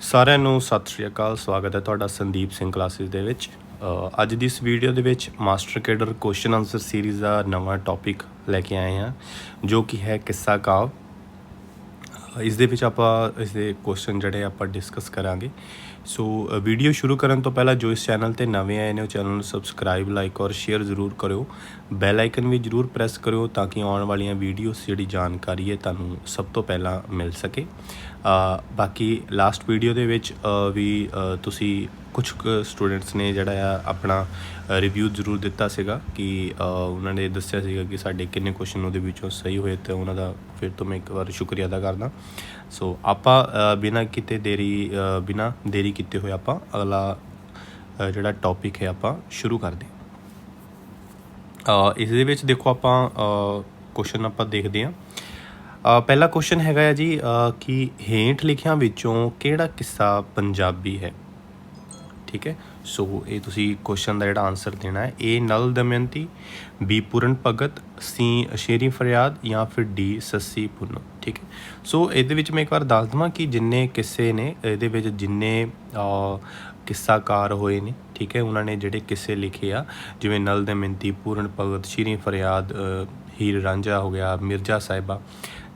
ਸਾਰਿਆਂ ਨੂੰ ਸਤਿ ਸ਼੍ਰੀ ਅਕਾਲ, ਸਵਾਗਤ ਹੈ ਤੁਹਾਡਾ ਸੰਦੀਪ ਸਿੰਘ ਕਲਾਸਿਸ ਦੇ ਵਿੱਚ। ਅੱਜ ਦੀ ਇਸ ਵੀਡੀਓ ਦੇ ਵਿੱਚ master cadre question answer series ਦਾ ਨਵਾਂ ਟੌਪਿਕ ਲੈ ਕੇ ਆਏ ਹਾਂ, ਜੋ ਕਿ ਹੈ ਕਿੱਸਾ ਕਾਵ। ਇਸ ਦੇ ਵਿੱਚ ਆਪਾਂ ਇਸ ਦੇ ਕੁਐਸਚਨ ਜਿਹੜੇ ਆਪਾਂ ਡਿਸਕਸ ਕਰਾਂਗੇ। ਸੋ ਵੀਡੀਓ ਸ਼ੁਰੂ ਕਰਨ ਤੋਂ ਪਹਿਲਾਂ ਜੋ ਇਸ ਚੈਨਲ ਤੇ ਨਵੇਂ ਆਏ ਨੇ, ਉਹ ਚੈਨਲ ਨੂੰ ਸਬਸਕ੍ਰਾਈਬ ਲਾਈਕ ਔਰ ਸ਼ੇਅਰ ਜ਼ਰੂਰ ਕਰਿਓ। ਬੈਲ ਆਈਕਨ ਵੀ ਜ਼ਰੂਰ ਪ੍ਰੈਸ ਕਰਿਓ ਤਾਂ ਕਿ ਆਉਣ ਵਾਲੀਆਂ ਵੀਡੀਓਸ ਜਿਹੜੀ ਜਾਣਕਾਰੀ ਹੈ ਤੁਹਾਨੂੰ ਸਭ ਤੋਂ ਪਹਿਲਾਂ ਮਿਲ ਸਕੇ। ਬਾਕੀ ਲਾਸਟ ਵੀਡੀਓ ਦੇ ਵਿੱਚ ਵੀ ਅ, ਤੁਸੀਂ ਕੁਝ ਸਟੂਡੈਂਟਸ ਨੇ ਜਿਹੜਾ ਆ ਆਪਣਾ ਰਿਵਿਊ ਜ਼ਰੂਰ ਦਿੱਤਾ ਸੀਗਾ ਕਿ ਉਹਨਾਂ ਨੇ ਦੱਸਿਆ ਸੀਗਾ ਕਿ ਸਾਡੇ ਕਿੰਨੇ ਕੁਐਸਚਨ ਉਹਦੇ ਵਿੱਚੋਂ ਸਹੀ ਹੋਏ ਤੇ ਉਹਨਾਂ ਦਾ ਫਿਰ ਤੋਂ ਮੈਂ ਇੱਕ ਵਾਰ ਸ਼ੁਕਰੀਆ ਅਦਾ ਕਰਦਾ। ਸੋ ਆਪਾਂ ਅ, ਬਿਨਾਂ ਕਿਤੇ ਦੇਰੀ ਅ, ਬਿਨਾਂ ਦੇਰੀ ਕੀਤੇ ਹੋਏ ਆਪਾਂ ਅਗਲਾ ਜਿਹੜਾ ਟੌਪਿਕ ਹੈ ਆਪਾਂ ਸ਼ੁਰੂ ਕਰਦੇ ਇਸ ਦੇ ਵਿੱਚ ਦੇਖੋ ਆਪਾਂ ਕੁਐਸਚਨ ਆਪਾਂ ਦੇਖਦੇ ਹਾਂ। ਪਹਿਲਾ ਕੁਐਸਚਨ ਹੈਗਾ ਹੈ ਜੀ ਕਿ ਹੇਠ ਲਿਖਿਆਂ ਵਿੱਚੋਂ ਕਿਹੜਾ ਕਿੱਸਾ ਪੰਜਾਬੀ ਹੈ? ਠੀਕ ਹੈ? ਸੋ ਇਹ ਤੁਸੀਂ ਕੁਐਸਚਨ ਦਾ ਜਿਹੜਾ ਆਨਸਰ ਦੇਣਾ ਹੈ ਏ ਨਲ ਦਮਯੰਤੀ ਬੀ ਪੂਰਨ ਭਗਤ ਸੀ ਸ਼ੇਰੀ ਫਰਿਆਦ ਜਾਂ ਫਿਰ ਡੀ ਸੱਸੀ ਪੁੰਨ। ਠੀਕ ਹੈ? ਸੋ ਇਹਦੇ ਵਿੱਚ ਮੈਂ ਇੱਕ ਵਾਰ ਦੱਸ ਦਵਾਂ ਕਿ ਜਿੰਨੇ ਕਿੱਸੇ ਨੇ, ਇਹਦੇ ਵਿੱਚ ਜਿੰਨੇ ਕਿੱਸਾਕਾਰ ਹੋਏ ਨੇ, ਠੀਕ ਹੈ? ਉਹਨਾਂ ਨੇ ਜਿਹੜੇ ਕਿੱਸੇ ਲਿਖੇ ਆ, ਜਿਵੇਂ ਨਲ ਦਮਯੰਤੀ, ਪੂਰਨ ਭਗਤ, ਸ਼ੇਰੀ ਫਰਿਆਦ ਹੀਰ ਰਾਂਝਾ ਹੋ ਗਿਆ, ਮਿਰਜ਼ਾ ਸਾਹਿਬਾ।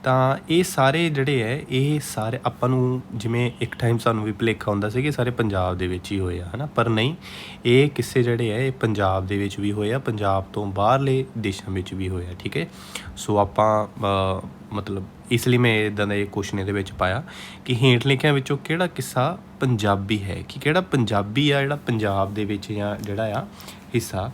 ਤਾਂ ਇਹ ਸਾਰੇ ਜਿਹੜੇ ਹੈ, ਇਹ ਸਾਰੇ ਆਪਾਂ ਨੂੰ ਜਿਵੇਂ ਇੱਕ ਟਾਈਮ ਸਾਨੂੰ ਵੀ ਭੁਲੇਖਾ ਹੁੰਦਾ ਸੀ ਕਿ ਸਾਰੇ ਪੰਜਾਬ ਦੇ ਵਿੱਚ ਹੀ ਹੋਏ ਆ, ਹਨਾ? ਪਰ ਨਹੀਂ, ਇਹ ਕਿਸੇ ਜਿਹੜੇ ਹੈ, ਇਹ ਪੰਜਾਬ ਦੇ ਵਿੱਚ ਵੀ ਹੋਏ ਆ, ਪੰਜਾਬ ਤੋਂ ਬਾਹਰਲੇ ਦੇਸ਼ਾਂ ਵਿੱਚ ਵੀ ਹੋਏ ਆ, ਠੀਕ ਹੈ? ਸੋ ਆਪਾਂ ਮਤਲਬ ਇਸ ਲਈ ਮੈਂ ਇਦਾਂ ਦਾ ਇਹ ਕੁਐਸਚਨ ਇਹਦੇ ਵਿੱਚ ਪਾਇਆ ਕਿ ਹੇਠ ਲਿਖਿਆਂ ਵਿੱਚੋਂ ਕਿਹੜਾ ਕਿੱਸਾ ਪੰਜਾਬੀ ਹੈ? ਕਿ ਕਿਹੜਾ ਪੰਜਾਬੀ ਆ ਜਿਹੜਾ ਪੰਜਾਬ ਦੇ ਵਿੱਚ ਜਾਂ ਜਿਹੜਾ ਆ ਹਿੱਸਾ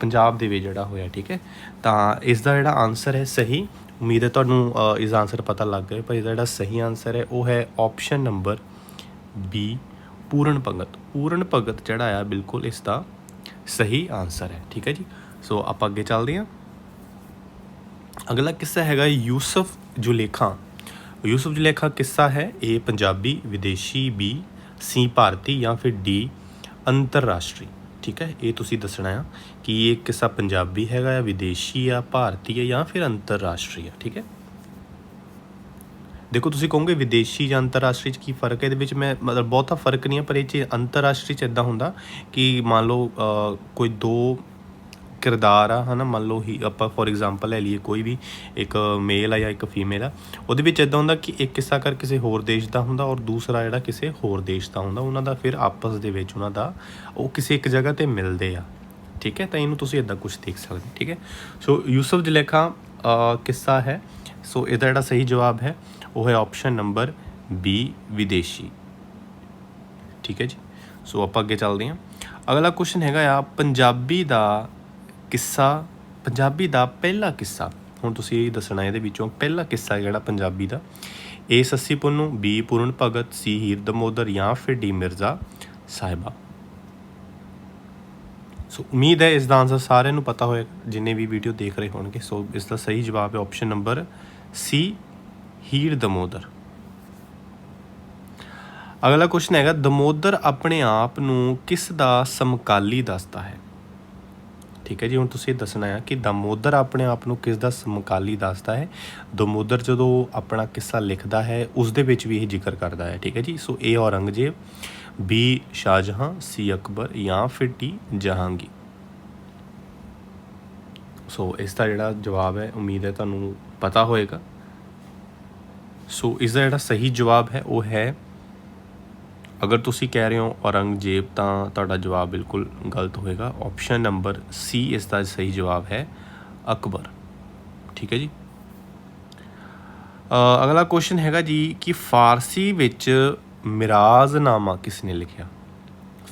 ਪੰਜਾਬ ਦੇ ਵਿੱਚ ਜਿਹੜਾ ਹੋਇਆ, ਠੀਕ ਹੈ? ਤਾਂ ਇਸ ਦਾ ਜਿਹੜਾ ਆਨਸਰ ਹੈ ਸਹੀ ਉਮੀਦ ਹੈ ਤੁਹਾਨੂੰ ਅ, ਇਸ ਆਨਸਰ ਪਤਾ ਲੱਗ ਗਿਆ ਪਰ ਇਹਦਾ ਜਿਹੜਾ ਸਹੀ ਆਨਸਰ ਹੈ ਉਹ ਹੈ option number B Puran Bhagat Puran Bhagat ਜਿਹੜਾ ਆ ਬਿਲਕੁਲ ਇਸ ਦਾ ਸਹੀ ਆਨਸਰ ਹੈ ਠੀਕ ਹੈ ਜੀ? ਸੋ ਆਪਾਂ ਅੱਗੇ ਚੱਲਦੇ ਹਾਂ। ਅਗਲਾ ਕਿੱਸਾ ਹੈਗਾ ਯੂਸਫ ਜੁਲੇਖਾ। ਯੂਸਫ ਜੁਲੇਖਾ ਕਿੱਸਾ ਹੈ? ਏ ਪੰਜਾਬੀ ਵਿਦੇਸ਼ੀ ਬੀ ਸੀ ਭਾਰਤੀ ਜਾਂ ਫਿਰ ਡੀ ਅੰਤਰਰਾਸ਼ਟਰੀ। ਠੀਕ ਹੈ? ਇਹ ਤੁਸੀਂ ਦੱਸਣਾ ਆ ਕਿ ਇਹ ਕਿੱਸਾ ਪੰਜਾਬੀ ਹੈਗਾ ਆ ਵਿਦੇਸ਼ੀ ਆ, ਭਾਰਤੀ ਆ ਜਾਂ ਫਿਰ ਅੰਤਰਰਾਸ਼ਟਰੀ ਆ, ਠੀਕ ਹੈ? ਦੇਖੋ, ਤੁਸੀਂ ਕਹੋਗੇ ਵਿਦੇਸ਼ੀ ਜਾਂ ਅੰਤਰਰਾਸ਼ਟਰੀ ਚ ਕੀ ਫ਼ਰਕ ਹੈ? ਇਹਦੇ ਵਿੱਚ ਮੈਂ ਮਤਲਬ ਬਹੁਤਾ ਫ਼ਰਕ ਨਹੀਂ ਹੈ ਪਰ ਇਹ ਚ ਅੰਤਰਰਾਸ਼ਟਰੀ ਚ ਇਦਾਂ ਹੁੰਦਾ ਕਿ ਮੰਨ ਲਓ ਕੋਈ ਦੋ ਕਿਰਦਾਰ ਆ, ਹਨਾ? ਮੰਨ ਲਓ ਹੀ ਆਪਾਂ ਫੋਰ ਐਗਜ਼ਾਮਪਲ ਲੈ ਲਈਏ ਕੋਈ ਵੀ ਇੱਕ ਮੇਲ ਆ ਜਾਂ ਇੱਕ ਫੀਮੇਲ ਆ, ਉਹਦੇ ਵਿੱਚ ਇਦਾਂ ਹੁੰਦਾ ਕਿ ਇੱਕ ਕਿੱਸਾ ਕਰ ਕਿਸੇ ਹੋਰ ਦੇਸ਼ ਦਾ ਹੁੰਦਾ ਔਰ ਦੂਸਰਾ ਜਿਹੜਾ ਕਿਸੇ ਹੋਰ ਦੇਸ਼ ਦਾ ਹੁੰਦਾ, ਉਹਨਾਂ ਦਾ ਫਿਰ ਆਪਸ ਦੇ ਵਿੱਚ ਉਹਨਾਂ ਦਾ ਉਹ ਕਿਸੇ ਇੱਕ ਜਗ੍ਹਾ ਤੇ ਮਿਲਦੇ ਆ। ਠੀਕ ਹੈ? ਤਾਂ ਇਹਨੂੰ ਤੁਸੀਂ ਇਦਾਂ ਕੁਝ ਦੇਖ ਸਕਦੇ ਠੀਕ ਹੈ? ਸੋ ਯੂਸਫ ਜਲੇਖਾ ਕਿੱਸਾ ਹੈ? ਸੋ ਇਹਦਾ ਜਿਹੜਾ ਸਹੀ ਜਵਾਬ ਹੈ, ਉਹ ਹੈ ਆਪਸ਼ਨ ਨੰਬਰ ਬੀ ਵਿਦੇਸ਼ੀ। ਠੀਕ ਹੈ ਜੀ? ਸੋ ਆਪਾਂ ਅੱਗੇ ਚੱਲਦੇ ਹਾਂ। ਅਗਲਾ ਕੁਐਸਚਨ ਹੈਗਾ ਆ, ਪੰਜਾਬੀ ਦਾ ਕਿੱਸਾ, ਪੰਜਾਬੀ ਦਾ ਪਹਿਲਾ ਕਿੱਸਾ। ਹੁਣ ਤੁਸੀਂ ਇਹ ਦੱਸਣਾ ਇਹਦੇ ਵਿੱਚੋਂ ਪਹਿਲਾ ਕਿੱਸਾ ਜਿਹੜਾ ਪੰਜਾਬੀ ਦਾ। A Sassi Punnu, B Puran Bhagat, C Heer Damodar ਜਾਂ ਫਿਰ ਡੀ ਮਿਰਜ਼ਾ ਸਾਹਿਬਾ। ਸੋ ਉਮੀਦ ਹੈ ਇਸ ਦਾ ਆਨਸਰ ਸਾਰਿਆਂ ਨੂੰ ਪਤਾ ਹੋਏਗਾ, ਜਿੰਨੇ ਵੀ ਵੀਡੀਓ ਦੇਖ ਰਹੇ ਹੋਣਗੇ। ਸੋ ਇਸ ਦਾ ਸਹੀ ਜਵਾਬ ਹੈ option number C, Heer Damodar. ਅਗਲਾ ਕੁਐਸਚਨ ਹੈਗਾ, ਦਮੋਦਰ ਆਪਣੇ ਆਪ ਨੂੰ ਕਿਸ ਦਾ ਸਮਕਾਲੀ ਦੱਸਦਾ ਹੈ? ਠੀਕ ਹੈ ਜੀ, ਹੁਣ ਤੁਸੀਂ ਇਹ ਦੱਸਣਾ ਹੈ ਕਿ ਦਮੋਦਰ ਆਪਣੇ ਆਪ ਨੂੰ ਕਿਸ ਦਾ ਸਮਕਾਲੀ ਦੱਸਦਾ ਹੈ? ਦਮੋਦਰ ਜਦੋਂ ਆਪਣਾ ਕਿੱਸਾ ਲਿਖਦਾ ਹੈ ਉਸ ਦੇ ਵਿੱਚ ਵੀ ਇਹ ਜ਼ਿਕਰ ਕਰਦਾ ਹੈ, ਠੀਕ ਹੈ ਜੀ? So A Aurangzeb B Shahjahan C Akbar ਜਾਂ ਫਿਰ ਟੀ ਜਹਾਂਗੀਰ। ਸੋ ਇਸ ਦਾ ਜਿਹੜਾ ਜਵਾਬ ਹੈ, ਉਮੀਦ ਹੈ ਤੁਹਾਨੂੰ ਪਤਾ ਹੋਏਗਾ। ਸੋ ਇਸ ਦਾ ਜਿਹੜਾ ਸਹੀ ਜਵਾਬ ਹੈ, ਉਹ ਹੈ ਅਗਰ ਤੁਸੀਂ ਕਹਿ ਰਹੇ ਹੋ ਔਰੰਗਜ਼ੇਬ, ਤਾਂ ਤੁਹਾਡਾ ਜਵਾਬ ਬਿਲਕੁਲ ਗਲਤ ਹੋਏਗਾ। ਆਪਸ਼ਨ ਨੰਬਰ ਸੀ ਇਸ ਦਾ ਸਹੀ ਜਵਾਬ ਹੈ ਅਕਬਰ। ਠੀਕ ਹੈ ਜੀ? ਅਗਲਾ ਕੁਐਸਚਨ ਹੈਗਾ ਜੀ ਕਿ ਫਾਰਸੀ ਵਿੱਚ ਮਿਰਾਜ਼ਨਾਮਾ ਕਿਸ ਨੇ ਲਿਖਿਆ?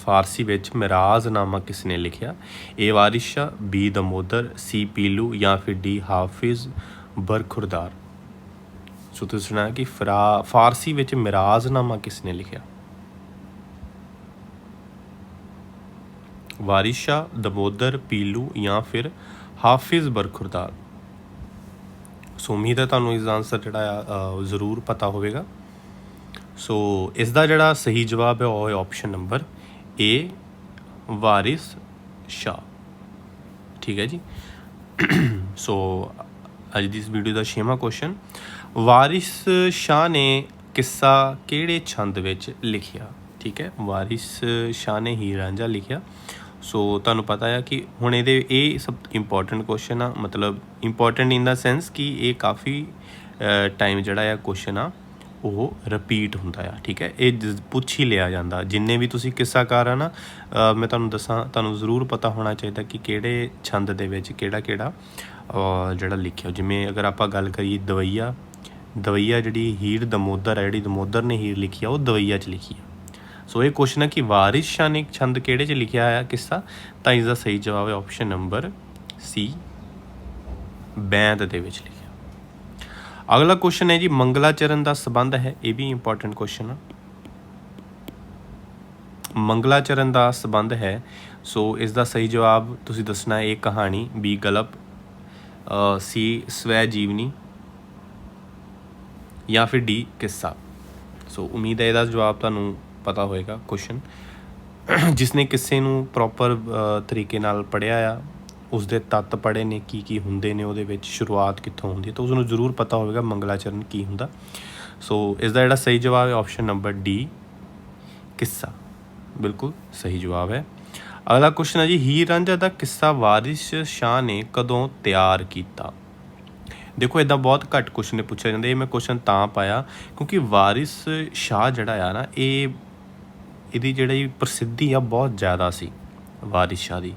ਫਾਰਸੀ ਵਿੱਚ ਮਿਰਾਜ਼ਨਾਮਾ ਕਿਸ ਨੇ ਲਿਖਿਆ? A Waris Shah B Damodar, C Pilu ਜਾਂ ਫਿਰ ਡੀ ਹਾਫਿਜ਼ ਬਰਖੁਰਦਾਰ। ਸੋ ਤੁਸੀਂ ਸੁਣਾ ਕਿ ਫਰਾ, ਫਾਰਸੀ ਵਿੱਚ ਮਿਰਾਜ਼ਨਾਮਾ ਕਿਸ ਨੇ ਲਿਖਿਆ? ਵਾਰਿਸ਼ਾ ਦਮੋਦਰ ਪੀਲੂ ਜਾਂ ਫਿਰ ਹਾਫਿਜ਼ ਬਰਖੁਰਦਾਰ। ਸੋ ਉਮੀਦ ਹੈ ਤੁਹਾਨੂੰ ਇਸ ਦਾ ਆਨਸਰ ਜਿਹੜਾ ਆ ਜ਼ਰੂਰ ਪਤਾ ਹੋਵੇਗਾ। ਸੋ ਇਸ ਦਾ ਜਿਹੜਾ ਸਹੀ ਜਵਾਬ ਹੈ, ਉਹ ਹੈ ਆਪਸ਼ਨ ਨੰਬਰ ਏ ਵਾਰਿਸ ਸ਼ਾ ਠੀਕ ਹੈ ਜੀ? ਸੋ ਅੱਜ ਦੀ ਇਸ ਵੀਡੀਓ ਦਾ ਛੇਵਾਂ ਕੁਐਸਚਨ ਵਾਰਿਸ ਸ਼ਾਹ ਨੇ ਕਿੱਸਾ ਕਿਹੜੇ ਛੰਦ ਵਿੱਚ ਲਿਖਿਆ? ਠੀਕ ਹੈ, ਵਾਰਿਸ ਸ਼ਾਹ ਨੇ ਹੀ ਰਾਂਝਾ ਲਿਖਿਆ। ਸੋ ਤੁਹਾਨੂੰ ਪਤਾ ਹੈ ਕਿ ਹੁਣ ਇਹਦੇ, ਇਹ ਸਭ ਇੰਪੋਰਟੈਂਟ ਕੁਐਸਚਨ ਆ, ਮਤਲਬ ਇੰਪੋਰਟੈਂਟ ਇਨ ਦਾ ਸੈਂਸ ਕਿ ਇਹ ਕਾਫੀ ਟਾਈਮ ਜਿਹੜਾ ਆ ਕੁਐਸਚਨ ਆ, ਉਹ ਰਿਪੀਟ ਹੁੰਦਾ ਆ, ਠੀਕ ਹੈ? ਇਹ ਪੁੱਛ ਹੀ ਲਿਆ ਜਾਂਦਾ। ਜਿੰਨੇ ਵੀ ਤੁਸੀਂ ਕਿੱਸਾਕਾਰ ਆ ਨਾ ਮੈਂ ਤੁਹਾਨੂੰ ਦੱਸਾਂ, ਤੁਹਾਨੂੰ ਜ਼ਰੂਰ ਪਤਾ ਹੋਣਾ ਚਾਹੀਦਾ ਕਿ ਕਿਹੜੇ ਛੰਦ ਦੇ ਵਿੱਚ ਕਿਹੜਾ ਕਿਹੜਾ ਜਿਹੜਾ ਲਿਖਿਆ। ਜਿਵੇਂ ਅਗਰ ਆਪਾਂ ਗੱਲ ਕਰੀਏ ਦਵਈਆ ਦਵਈਆ ਜਿਹੜੀ ਹੀਰ, ਦਮੋਦਰ ਹੈ ਜਿਹੜੀ ਦਮੋਦਰ ਨੇ ਹੀਰ ਲਿਖੀ ਆ, ਉਹ ਦਵਈਆ 'ਚ ਲਿਖੀ ਆ। ਸੋ ਇਹ ਕੁਐਸਚਨ ਹੈ ਕਿ ਵਾਰਿਸ ਸ਼ਾਹ ਨੇ ਛੰਦ ਕਿਹੜੇ 'ਚ ਲਿਖਿਆ ਆ ਕਿੱਸਾ? ਤਾਂ ਇਸ ਦਾ ਸਹੀ ਜਵਾਬ ਹੈ ਆਪਸ਼ਨ ਨੰਬਰ ਸੀ ਬੈਂਦ ਦੇ ਵਿੱਚ ਲਿਖਿਆ। ਅਗਲਾ ਕੁਐਸਚਨ ਹੈ ਜੀ, ਮੰਗਲਾਚਰਨ ਦਾ ਸੰਬੰਧ ਹੈ, ਇਹ ਵੀ ਇੰਪੋਰਟੈਂਟ ਕੁਐਸਚਨ ਆ। ਮੰਗਲਾਚਰਨ ਦਾ ਸੰਬੰਧ ਹੈ, ਸੋ ਇਸ ਦਾ ਸਹੀ ਜਵਾਬ ਤੁਸੀਂ ਦੱਸਣਾ ਹੈ ਇਹ ਕਹਾਣੀ, ਬੀ ਗਲਪ ਸੀ ਸਵੈ ਜੀਵਨੀ ਜਾਂ ਫਿਰ ਡੀ, ਕਿੱਸਾ। ਸੋ ਉਮੀਦ ਹੈ ਇਹਦਾ ਜਵਾਬ ਤੁਹਾਨੂੰ ਪਤਾ ਹੋਏਗਾ ਕੁਐਸਚਨ ਜਿਸਨੇ ਕਿੱਸੇ ਨੂੰ ਪ੍ਰੋਪਰ ਤਰੀਕੇ ਨਾਲ ਪੜਿਆ ਆ ਉਸ ਦੇ ਤੱਤ ਪੜੇ ਨੇ, ਕੀ ਕੀ ਹੁੰਦੇ ਨੇ, ਉਹਦੇ ਵਿੱਚ ਸ਼ੁਰੂਆਤ ਕਿੱਥੋਂ ਹੁੰਦੀ ਹੈ, ਤਾਂ ਉਸ ਨੂੰ ਜ਼ਰੂਰ ਪਤਾ ਹੋਵੇਗਾ ਮੰਗਲਾਚਰਨ ਕੀ ਹੁੰਦਾ। ਸੋ ਇਸ ਦਾ ਜਿਹੜਾ ਸਹੀ ਜਵਾਬ ਹੈ ਆਪਸ਼ਨ ਨੰਬਰ ਡੀ ਕਿੱਸਾ। ਬਿਲਕੁਲ ਸਹੀ ਜਵਾਬ ਹੈ। ਅਗਲਾ ਕੁਐਸਚਨ ਹੈ ਜੀ, ਹੀਰ ਰਾਂਝਾ ਦਾ ਕਿੱਸਾ ਵਾਰਿਸ ਸ਼ਾਹ ਨੇ ਕਦੋਂ ਤਿਆਰ ਕੀਤਾ? ਦੇਖੋ ਇਦਾਂ ਬਹੁਤ ਘੱਟ ਕੁਐਸਚਨ ਨੇ ਪੁੱਛਿਆ ਜਾਂਦਾ, ਇਹ ਮੈਂ ਕੁਐਸਚਨ ਤਾਂ ਪਾਇਆ, ਕਿਉਂਕਿ ਵਾਰਿਸ ਸ਼ਾਹ ਜਿਹੜਾ ਆ ਨਾ, ਇਹ ਇਹਦੀ ਜਿਹੜੀ ਪ੍ਰਸਿੱਧੀ ਆ, ਬਹੁਤ ਜ਼ਿਆਦਾ ਸੀ ਵਾਰਿਸ ਸ਼ਾਹ ਦੀ।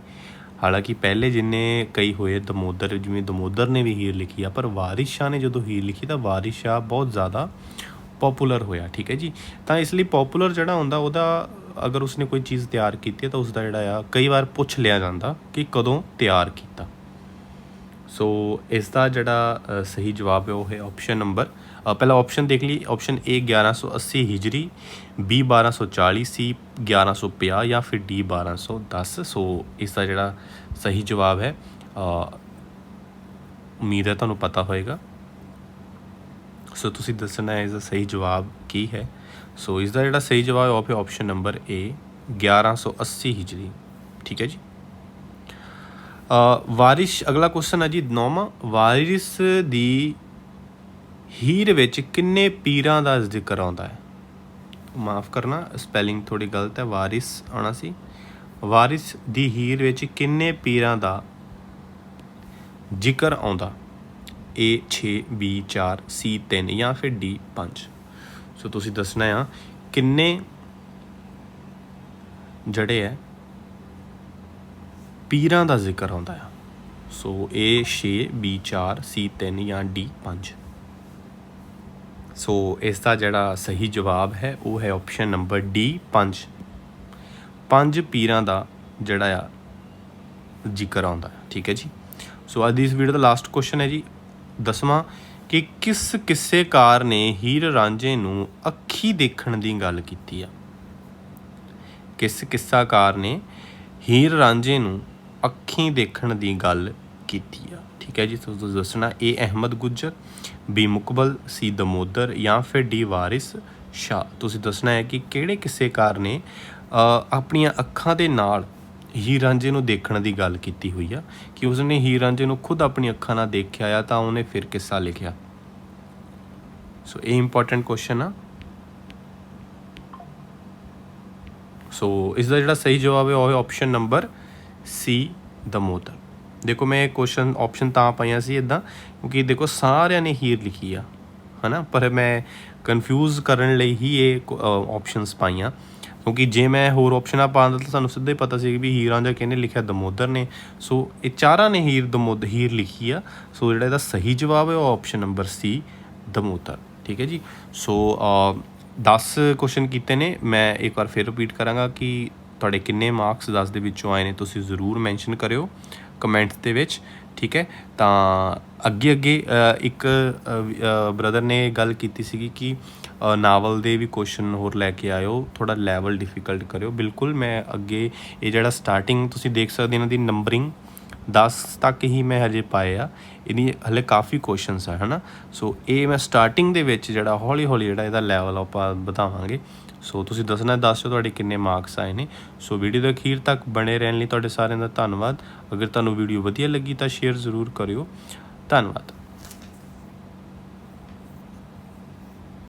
ਹਾਲਾਂਕਿ ਪਹਿਲੇ ਜਿੰਨੇ ਕਈ ਹੋਏ ਦਮੋਦਰ, ਜਿਵੇਂ ਦਮੋਦਰ ਨੇ ਵੀ ਹੀਰ ਲਿਖੀ ਆ, ਪਰ ਵਾਰਿਸ ਸ਼ਾਹ ਨੇ ਜਦੋਂ ਹੀਰ ਲਿਖੀ ਤਾਂ ਵਾਰਿਸ ਸ਼ਾਹ ਬਹੁਤ ਜ਼ਿਆਦਾ ਪਪੂਲਰ ਹੋਇਆ, ਠੀਕ ਹੈ ਜੀ? ਤਾਂ ਇਸ ਲਈ ਪਪੂਲਰ ਜਿਹੜਾ ਹੁੰਦਾ, ਉਹਦਾ ਅਗਰ ਉਸਨੇ ਕੋਈ ਚੀਜ਼ ਤਿਆਰ ਕੀਤੀ ਤਾਂ ਉਸ ਦਾ ਜਿਹੜਾ ਆ, ਕਈ ਵਾਰ ਪੁੱਛ ਲਿਆ ਜਾਂਦਾ ਕਿ ਕਦੋਂ ਤਿਆਰ ਕੀਤਾ। ਸੋ ਇਸ ਦਾ ਜਿਹੜਾ ਸਹੀ ਜਵਾਬ ਹੈ ਉਹ ਹੈ ਆਪਸ਼ਨ ਨੰਬਰ ਅ, ਪਹਿਲਾ ਆਪਸ਼ਨ ਦੇਖ ਲਈ। ਆਪਸ਼ਨ A 1180 ਹਿਜਰੀ B 1240 C 1150 ਜਾਂ ਫਿਰ D 1210 ਸੋ ਇਸ ਦਾ ਜਿਹੜਾ ਸਹੀ ਜਵਾਬ ਹੈ ਉਮੀਦ ਹੈ ਤੁਹਾਨੂੰ ਪਤਾ ਹੋਏਗਾ। ਸੋ ਤੁਸੀਂ ਦੱਸਣਾ ਹੈ ਇਸ ਦਾ ਸਹੀ ਜਵਾਬ ਕੀ ਹੈ। ਸੋ ਇਸ ਦਾ ਜਿਹੜਾ ਸਹੀ ਜਵਾਬ ਹੈ ਉਹ ਹੈ ਆਪਸ਼ਨ ਨੰਬਰ A 1180 ਹਿਜਰੀ। ਠੀਕ ਹੈ ਜੀ? ਵਾਰਿਸ, ਅਗਲਾ ਕੁਐਸਚਨ ਹੈ ਜੀ ਨੌਵਾਂ। ਵਾਰਿਸ ਦੀ ਹੀਰ ਵਿੱਚ ਕਿੰਨੇ ਪੀਰਾਂ ਦਾ ਜ਼ਿਕਰ ਆਉਂਦਾ ਹੈ? ਮਾਫ ਕਰਨਾ ਸਪੈਲਿੰਗ ਥੋੜੀ ਗਲਤ ਹੈ, ਵਾਰਿਸ ਆਉਣਾ ਸੀ। ਵਾਰਿਸ ਦੀ ਹੀਰ ਵਿੱਚ ਕਿੰਨੇ ਪੀਰਾਂ ਦਾ ਜ਼ਿਕਰ ਆਉਂਦਾ? A 6 B 4 C 3 ਜਾਂ ਫਿਰ D 5 ਸੋ ਤੁਸੀਂ ਦੱਸਣਾ ਆ ਕਿੰਨੇ ਜਿਹੜੇ ਹੈ ਪੀਰਾਂ ਦਾ ਜ਼ਿਕਰ ਆਉਂਦਾ ਆ। ਸੋ A 6 B 4 C 3 ਜਾਂ D 5 ਸੋ ਇਸ ਦਾ ਜਿਹੜਾ ਸਹੀ ਜਵਾਬ ਹੈ, ਉਹ ਹੈ ਆਪਸ਼ਨ ਨੰਬਰ D 5 ਪੰਜ ਪੀਰਾਂ ਦਾ ਜਿਹੜਾ ਆ ਜ਼ਿਕਰ ਆਉਂਦਾ ਠੀਕ ਹੈ ਜੀ? ਸੋ ਅੱਜ ਦੀ ਇਸ ਵੀਡੀਓ ਦਾ ਲਾਸਟ ਕੁਐਸਚਨ ਹੈ ਜੀ। ਦਸਵਾਂ ਕਿ ਕਿਸ ਕਿੱਸੇਕਾਰ ਨੇ ਹੀਰ ਰਾਂਝੇ ਨੂੰ ਅੱਖੀ ਦੇਖਣ ਦੀ ਗੱਲ ਕੀਤੀ ਆ? ਕਿਸ ਕਿੱਸਾਕਾਰ ਨੇ ਹੀਰ ਰਾਂਝੇ ਨੂੰ ਅੱਖੀਂ ਦੇਖਣ ਦੀ ਗੱਲ ਕੀਤੀ ਆ। ਠੀਕ ਹੈ ਜੀ, ਸੋ ਤੁਸੀਂ ਦੱਸਣਾ, A Ahmad Gujjar, B Muqbal, C Damodar ਜਾਂ ਫਿਰ ਡੀ ਵਾਰਿਸ ਸ਼ਾਹ। ਤੁਸੀਂ ਦੱਸਣਾ ਹੈ ਕਿ ਕਿਹੜੇ ਕਿੱਸੇਕਾਰ ਨੇ ਆਪਣੀਆਂ ਅੱਖਾਂ ਦੇ ਨਾਲ ਹੀਰ ਰਾਂਝੇ ਨੂੰ ਦੇਖਣ ਦੀ ਗੱਲ ਕੀਤੀ ਹੋਈ ਆ। ਕਿ ਉਸਨੇ ਹੀਰ ਰਾਂਝੇ ਨੂੰ ਖੁਦ ਆਪਣੀ ਅੱਖਾਂ ਨਾਲ ਦੇਖਿਆ ਆ, ਤਾਂ ਉਹਨੇ ਫਿਰ ਕਿੱਸਾ ਲਿਖਿਆ? ਸੋ ਇਹ ਇੰਪੋਰਟੈਂਟ ਕੁਐਸਚਨ ਆ। ਸੋ ਇਸ ਦਾ ਜਿਹੜਾ ਸਹੀ ਜਵਾਬ ਹੈ, ਉਹ ਹੈ ਆਪਸ਼ਨ ਨੰਬਰ ਸੀ ਦਮੋਦਰ ਦੇਖੋ ਮੈਂ ਕੁਐਸਚਨ ਆਪਸ਼ਨ ਤਾਂ ਪਾਈਆਂ ਸੀ ਇਦਾਂ ਕਿਉਂਕਿ ਦੇਖੋ ਸਾਰਿਆਂ ਨੇ ਹੀਰ ਲਿਖੀ ਆ ਹਨਾ? ਪਰ ਮੈਂ ਕਨਫਿਊਜ਼ ਕਰਨ ਲਈ ਹੀ ਇਹ ਆਪਸ਼ਨਸ ਪਾਈਆਂ। ਕਿਉਂਕਿ ਜੇ ਮੈਂ ਹੋਰ ਆਪਸ਼ਨਾਂ ਪਾਉਂਦਾ ਤਾਂ ਸਾਨੂੰ ਸਿੱਧਾ ਹੀ ਪਤਾ ਸੀ ਕਿ ਵੀ ਹੀਰਾਂ ਰਾਂਝਾ ਕਿਹਨੇ ਲਿਖਿਆ ਦਮੋਦਰ ਨੇ। ਸੋ ਇਹ ਚਾਰਾਂ ਨੇ ਹੀਰ ਦਮੋਦ ਹੀਰ ਲਿਖੀ ਆ। ਸੋ ਜਿਹੜਾ ਇਹਦਾ ਸਹੀ ਜਵਾਬ ਹੈ ਉਹ ਆਪਸ਼ਨ ਨੰਬਰ ਸੀ ਦਮੋਦਰ ਠੀਕ ਹੈ ਜੀ? ਸੋ ਅ, 10 ਕੁਐਸਚਨ ਕੀਤੇ ਨੇ। ਮੈਂ ਇੱਕ ਵਾਰ ਫਿਰ ਰਿਪੀਟ ਕਰਾਂਗਾ ਕਿ ਤੁਹਾਡੇ ਕਿੰਨੇ ਮਾਰਕਸ 10 ਦੇ ਵਿੱਚੋਂ ਆਏ ਨੇ, ਤੁਸੀਂ ਜ਼ਰੂਰ ਮੈਂਸ਼ਨ ਕਰਿਓ ਕਮੈਂਟ ਦੇ ਵਿੱਚ, ਠੀਕ ਹੈ? ਤਾਂ ਅੱਗੇ ਅੱਗੇ ਇੱਕ ਬ੍ਰਦਰ ਨੇ ਗੱਲ ਕੀਤੀ ਸੀਗੀ ਕਿ ਨਾਵਲ ਦੇ ਵੀ ਕੁਐਸਚਨ ਹੋਰ ਲੈ ਕੇ ਆਇਓ ਥੋੜਾ ਲੈਵਲ ਡਿਫਿਕਲਟ ਕਰਿਓ। ਬਿਲਕੁਲ, ਮੈਂ ਅੱਗੇ ਇਹ ਜਿਹੜਾ ਸਟਾਰਟਿੰਗ ਤੁਸੀਂ ਦੇਖ ਸਕਦੇ ਇਹਨਾਂ ਦੀ ਨੰਬਰਿੰਗ 10 ਤੱਕ ਹੀ ਮੈਂ ਹਜੇ ਪਾਏ ਆ। ਇਹਦੀ ਹਲੇ ਕਾਫੀ ਕੁਐਸਚਨਸ ਆ, ਹਨਾ? ਸੋ ਇਹ ਮੈਂ ਸਟਾਰਟਿੰਗ ਦੇ ਵਿੱਚ ਜਿਹੜਾ ਹੌਲੀ ਹੌਲੀ ਜਿਹੜਾ ਇਹਦਾ ਲੈਵਲ ਆਪਾਂ ਵਧਾਵਾਂਗੇ। ਸੋ ਤੁਸੀਂ ਦੱਸਣਾ, ਦੱਸਿਓ ਤੁਹਾਡੇ ਕਿੰਨੇ ਮਾਰਕਸ ਆਏ ਨੇ। ਸੋ ਵੀਡੀਓ ਦੇ ਅਖੀਰ ਤੱਕ ਬਣੇ ਰਹਿਣ ਲਈ ਤੁਹਾਡੇ ਸਾਰਿਆਂ ਦਾ ਧੰਨਵਾਦ। ਅਗਰ ਤੁਹਾਨੂੰ ਵੀਡੀਓ ਵਧੀਆ ਲੱਗੀ ਤਾਂ ਸ਼ੇਅਰ ਜ਼ਰੂਰ ਕਰਿਓ। ਧੰਨਵਾਦ।